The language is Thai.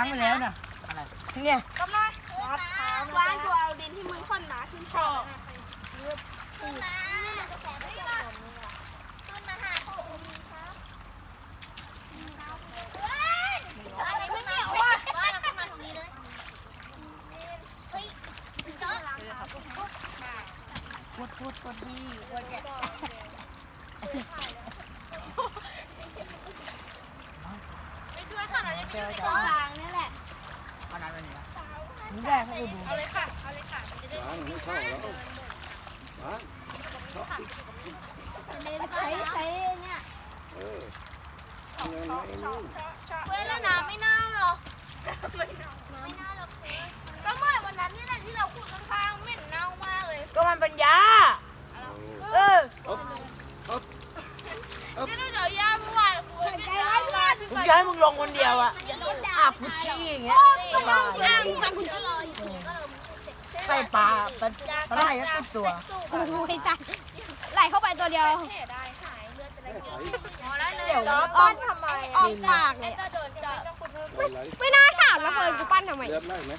ล้างไปแล้วน่ะเนี่ยกำลังวางตัวเอาดินที่มึงค่อนหนาขึ้นชอบขึ้นมาขึ้นมาหาพ่ออุ้มครับว้ายอะไรไม่เหนียวอะว้ายเราขึ้นมาตรงนี้เลยเฮ้ยเจาะกดกดกดดีกดแกะ ไปช่วยค่ะ เราจะไปอยู่ในกองฟางนี่แหละเอาน้ำอันนี้นะมึงได้ให้กูดูเอาเลยค่ะ เอาเลยค่ะล้างไม่เข้าแล้วล้างใช้ใช้เนี่ยเออยังไงนี่เว้ยแล้วน้ำไม่เน่าหรอไม่เน่าหรอกก็เมื่อวันนั้นนี่แหละที่เราขุดข้างๆเหม็นเน่ามากเลย ก็มันเป็นยาเออ นี่เราจะเอาย่าเมื่อวานคุยใจร้ายมาก มึง จะให้มึงลงคนเดียวอะอาบกุชชี่อย่างเงี้ยอ่างฟังคุณชี้ใส่ปลาป็นปลาไหลก็ติดตัวโอ้ยจัดไหลเข้าไปตัวเดียวเดี๋ยวปั้นทำไมออกปากเลยไม่น่าถามนะเฟิร์นกูปั้นทำไมเลือดไหลไหม